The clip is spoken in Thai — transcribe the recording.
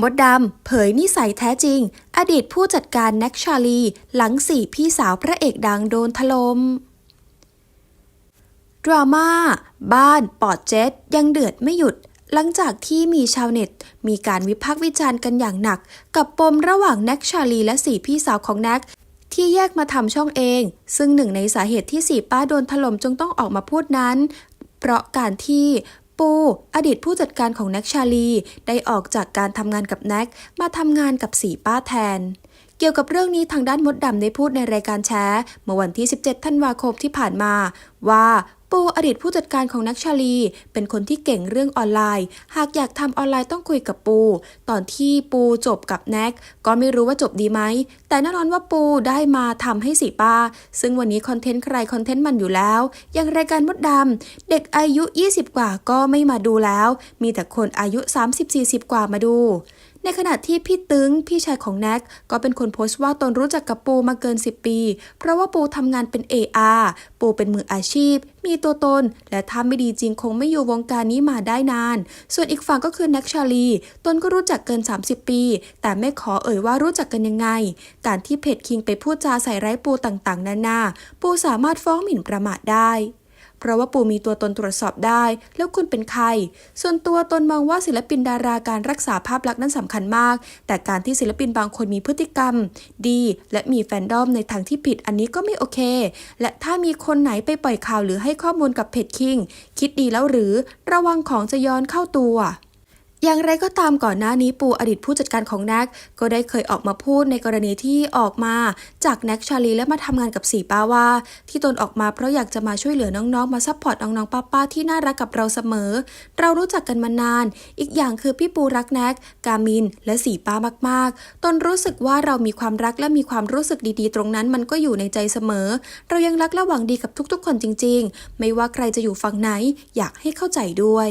มดดำเผยนิสัยแท้จริง อดีตผู้จัดการแน็กชาลี หลังสี่พี่สาวพระเอกดังโดนถลม่มดราม่าบ้านปอดเจ็ตยังเดือดไม่หยุด หลังจากที่มีชาวเน็ต มีการวิพากษ์วิจารณ์กันอย่างหนัก กับปมระหว่างแน็กชาลีและสี่พี่สาวของแน็กที่แยกมาทำช่องเอง ซึ่งหนึ่งในสาเหตุที่สี่ป้าโดนถล่มจึงต้องออกมาพูดนั้น เพราะการที่ ปู อดีตผู้จัดการของแน็กชาลี ได้ออกจากการทำงานกับแน็กมาทำงานกับสีป้าแทน เกี่ยวกับเรื่องนี้ทางด้านมดดำได้พูดในรายการแชร์เมื่อวันที่ 17 ธันวาคมที่ผ่านมา ว่า ปูอดีตผู้จัดการของนักชาลี เป็นคนที่เก่งเรื่องออนไลน์ หากอยากทำออนไลน์ต้องคุยกับปู ตอนที่ปูจบกับแน็กก็ไม่รู้ว่าจบดีไหม แต่แน่นอนว่าปูได้มาทำให้สีป้า ซึ่งวันนี้คอนเทนต์ใครคอนเทนต์มันอยู่แล้ว อย่างรายการมดดำเด็กอายุ 20 กว่าก็ไม่มาดูแล้ว มีแต่คนอายุ 30-40 กว่ามาดู ในขณะที่พี่ตึงพี่ชายของแน็กก็เป็นคนโพสต์ว่าตนรู้จักกับปูมาเกิน 10 ปี เพราะว่าปูทำงานเป็น AR ปูเป็นมืออาชีพ มีตัวตน และถ้าไม่ดีจริงคงไม่อยู่วงการนี้มาได้นาน ส่วนอีกฝั่งก็คือแน็กชาลี ตนก็รู้จักเกิน 30 ปี แต่ไม่ขอเอ่ยว่ารู้จักกันยังไง การที่เพจคิงไปพูดจาใส่ร้ายปูต่างๆนานาปูสามารถฟ้องหมิ่นประมาทได้ เพราะว่าปูมีตัวตนตรวจสอบได้ แล้วคุณเป็นใคร ส่วนตัวตนมองว่าศิลปินดาราการรักษาภาพลักษณ์นั้นสำคัญมาก แต่การที่ศิลปินบางคนมีพฤติกรรม ดี และมีแฟนดอมในทางที่ผิดอันนี้ก็ไม่โอเค และถ้ามีคนไหนไปปล่อยข่าวหรือให้ข้อมูลกับเพจคิงคิดดีแล้วหรือระวังของจะย้อนเข้าตัว อย่างไรก็ตามก่อนหน้านี้ปูอดีตผู้จัดการของแน็กก็ได้เคยออกมาพูดในกรณีที่ออกมาจากแน็กชาลีและมาทำงานกับสีป้าว่า ที่ตนออกมาเพราะอยากจะมาช่วยเหลือน้องๆ มาซัพพอร์ตน้องๆป้าๆที่น่ารักกับเราเสมอ เรารู้จักกันมานาน อีกอย่างคือพี่ปูรักแน็กกามิน และสีป้ามากๆ ตนรู้สึกว่าเรามีความรักและมีความรู้สึกดีๆ ตรงนั้นมันก็อยู่ในใจเสมอ เรายังรักและหวังดีกับทุกๆ คนจริง ๆ ไม่ว่าใครจะอยู่ฝั่งไหนอยากให้เข้าใจด้วย